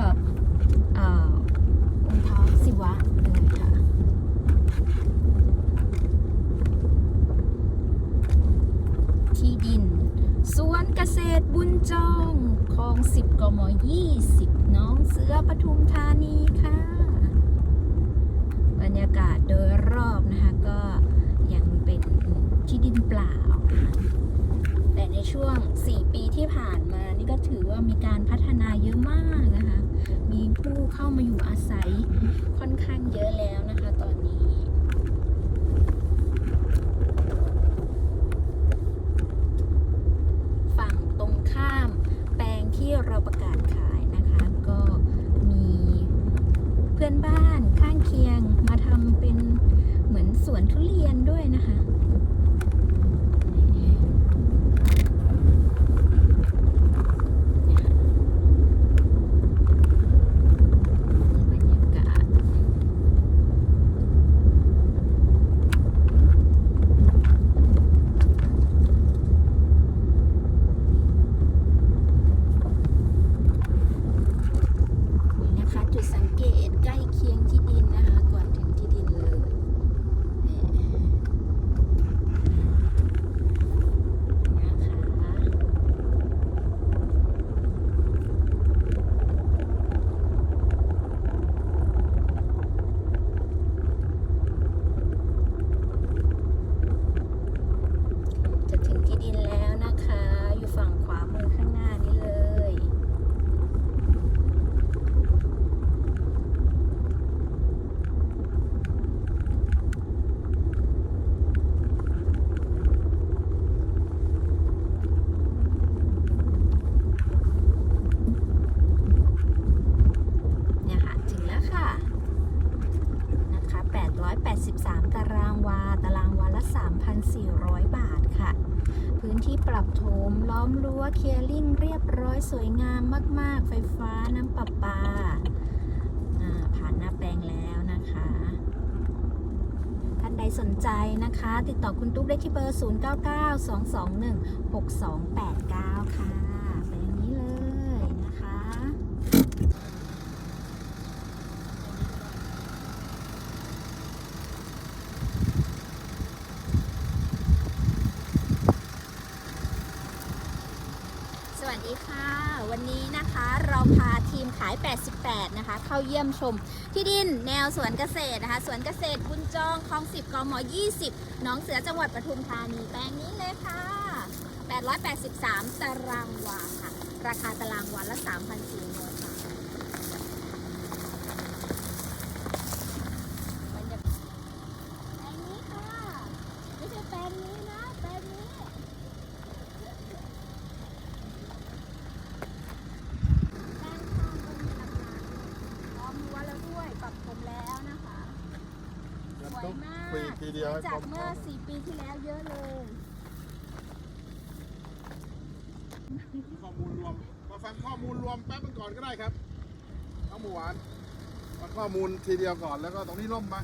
กับองค์ท้าสิวะเลยค่ะที่ดิน สวนเกษตรบุญจองคลองสิบกมยี่สิบน้องเสือปทุมธานีค่ะ บรรยากาศโดยรอบนะคะก็ยังเป็นที่ดินเปล่า ในช่วง 4 ปีที่ผ่านมา นี่ก็ถือว่ามีการพัฒนาเยอะมากนะคะ มีผู้เข้ามาอยู่อาศัยค่อนข้างเยอะแล้วนะคะ ตอนนี้ฝั่งตรงข้ามแปลงที่เราประกาศขายนะคะ ก็มีเพื่อนบ้านข้างเคียงมาทำเป็นเหมือนสวนทุเรียนด้วยนะคะบรรยากาศ นี่นะคะ จุดสังเกตใกล้เคียงที่ดินนะคะ ก่อนถึงที่ดินเลยนี่นะคะจะถึงที่ดินแล้วนะคะ อยู่ฝั่งขวามือข้างหน้านี้เลย เนี่ยค่ะ ถึงแล้วค่ะ นะคะ 883ตารางวา ตารางวาละ 3,400 บาทค่ะ พื้นที่ปรับโถมล้อมรั้วเคลียร์ลิงเรียบร้อยสวยงามมาก ๆ ไฟฟ้าน้ำประปาอ่าผ่านหน้าแปลงแล้วนะคะ ท่านใดสนใจนะคะ ติดต่อคุณตุ๊กได้ที่เบอร์ 0992216289 ค่ะแปลงนี้เลยนะคะ สวัส ดีค่ะ วันนี้นะคะเราพาทีมขาย 88 นะคะ เข้าเยี่ยมชม ที่ดินแนวสวนเกษตรนะคะ สวนเกษตรบุญจองคลอง 10กม20 หนองเสือจังหวัดปทุมธานีแปลงนี้เลยค่ะ 883 ตารางวาค่ะ ราคาตารางวาละ3,400บาทบรรยากาศแปลงนี้ค่ะ ไม่ใช่แปลงนี้นะ แปลงนี้ ด้านข้างก็มีอาคารพร้อมรั้วแล้วด้วยปรับผมแล้วนะคะ สวยมาก คุย ทีเดียวให้จากเมื่อ 4 ปีที่แล้วเยอะเลย ข้อมูลรวมมาฟังข้อมูลรวมแป๊บนึงก่อนก็ได้ครับน้องหมูหวานมาข้อมูลทีเดียวก่อนแล้วก็ตรงนี้ล่มมา